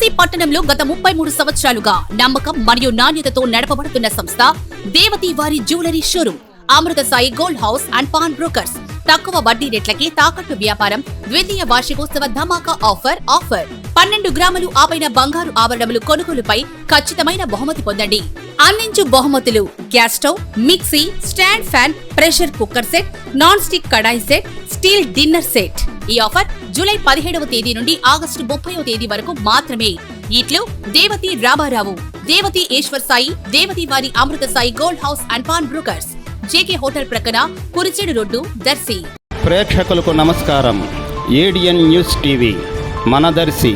కాశీ పట్టణంలో గత ముప్పై మూడు సంవత్సరాలుగా నమ్మకం మరియు నాణ్యతతో నడపబడుతున్న సంస్థ దేవతి వారి jewellery showroom Amrutha Sai gold house and pawn brokers. తక్కువ వడ్డీ రేట్లకి తాకట్టు వ్యాపారం ద్వితీయ వార్షికోత్సవ ధమాకా ఆఫర్ ఆఫర్. పన్నెండు గ్రాములు ఆపైన బంగారు ఆభరణములు కొనుగోలుపై ఖచ్చితమైన బహుమతి పొందండి. అందించు బహుమతులు gas stove mixie stand fan pressure cooker set non stick kadai set steel dinner set. ఈ ఆఫర్ జూలై పదిహేడవ తేదీ నుండి ఆగస్టు ముప్పైవ తేదీ వరకు మాత్రమే. ఇట్లు దేవతి రామారావు దేవతి ఈశ్వర్ సాయి దేవతి వారి Amrutha Sai gold house and pawn brokers. JK hotel ప్రక్కన కురిచేడు రోడ్డు దర్శి. ప్రేక్షకులకు నమస్కారం. ఏడిఎన్ న్యూస్ టీవీ మన దర్శి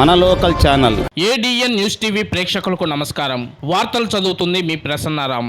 మన local channel. ADN news TV ప్రేక్షకులకు నమస్కారం. వార్తలు చదువుతుంది మీ ప్రసన్నారాం.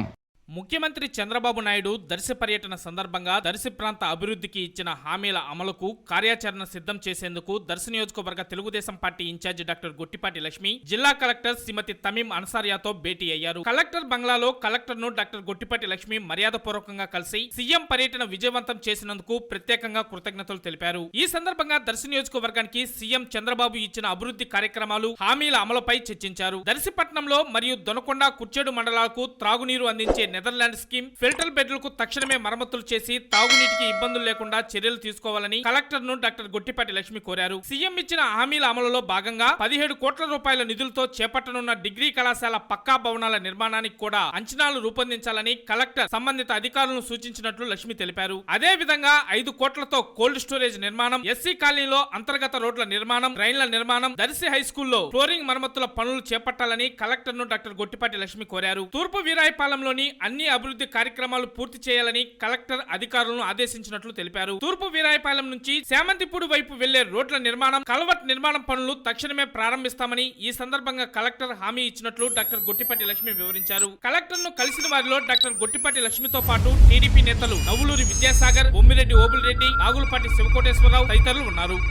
ముఖ్యమంత్రి చంద్రబాబు నాయుడు దర్శి పర్యటన సందర్భంగా దర్శి ప్రాంత అభివృద్ధికి ఇచ్చిన హామీల అమలుకు కార్యాచరణ సిద్ధం చేసేందుకు దర్శి నియోజకవర్గ Telugu Desam party in-charge doctor Guttipati Lakshmi జిల్లా కలెక్టర్ శ్రీమతి తమీం అన్సారియాతో భేటీ అయ్యారు. కలెక్టర్ బంగ్లాలో కలెక్టర్ను డాక్టర్ గుట్టిపాటి లక్ష్మి మర్యాదపూర్వకంగా కలిసి సీఎం పర్యటన విజయవంతం చేసినందుకు ప్రత్యేకంగా కృతజ్ఞతలు తెలిపారు. ఈ సందర్భంగా దర్శి నియోజకవర్గానికి సీఎం చంద్రబాబు ఇచ్చిన అభివృద్ధి కార్యక్రమాలు హామీల అమలుపై చర్చించారు. దర్శిపట్నంలో మరియు దొనకొండ కుర్చేడు మండలాలకు త్రాగునీరు అందించే నెదర్లాండ్ స్కీమ్ ఫిల్టర్ బెడ్లకు తక్షణమే మరమ్మతులు చేసి తాగునీటికి ఇబ్బందులు లేకుండా చర్యలు తీసుకోవాలని కలెక్టర్ను డాక్టర్ గొట్టిపాటి లక్ష్మి కోరారు. సీఎం ఇచ్చిన హామీల అమలులో భాగంగా పదిహేడు కోట్ల రూపాయల నిధులతో చేపట్టనున్న డిగ్రీ కళాశాల పక్కా భవనాల నిర్మాణానికి కూడా అంచనాలు రూపొందించాలని కలెక్టర్ సంబంధిత అధికారులను సూచించినట్లు లక్ష్మి తెలిపారు. అదే విధంగా ఐదు కోట్లతో కోల్డ్ స్టోరేజ్ నిర్మాణం ఎస్సీ కాలనీలో అంతర్గత రోడ్ల నిర్మాణం రైన్ల నిర్మాణం దర్శి హై స్కూల్లో ఫ్లోరింగ్ మరమ్మతుల పనులు చేపట్టాలని కలెక్టర్ను డాక్టర్ గొట్టిపాటి లక్ష్మి కోరారు. తూర్పు వీరాయపాలెంలోని అన్ని అభివృద్ధి కార్యక్రమాలు పూర్తి చేయాలని కలెక్టర్ అధికారులను ఆదేశించినట్లు తెలిపారు. తూర్పు వీరాయపాలెం నుంచి శామంతిపూడి వైపు వెళ్ళే రోడ్ల నిర్మాణం కల్వర్ట్ నిర్మాణం పనులు తక్షణమే ప్రారంభిస్తామని ఈ సందర్భంగా కలెక్టర్ హామీ ఇచ్చినట్లు డాక్టర్ గొట్టిపాటి లక్ష్మి వివరించారు. కలెక్టర్ను కలిసిన వారిలో డాక్టర్ గొట్టిపాటి లక్ష్మితో పాటు టీడీపీ నేతలు నవ్వులూరి విద్యాసాగర్ బొమ్మిరెడ్డి ఓబుల్ రెడ్డి నాగులపాటి శివకోటేశ్వరరావు తదితరులు ఉన్నారు.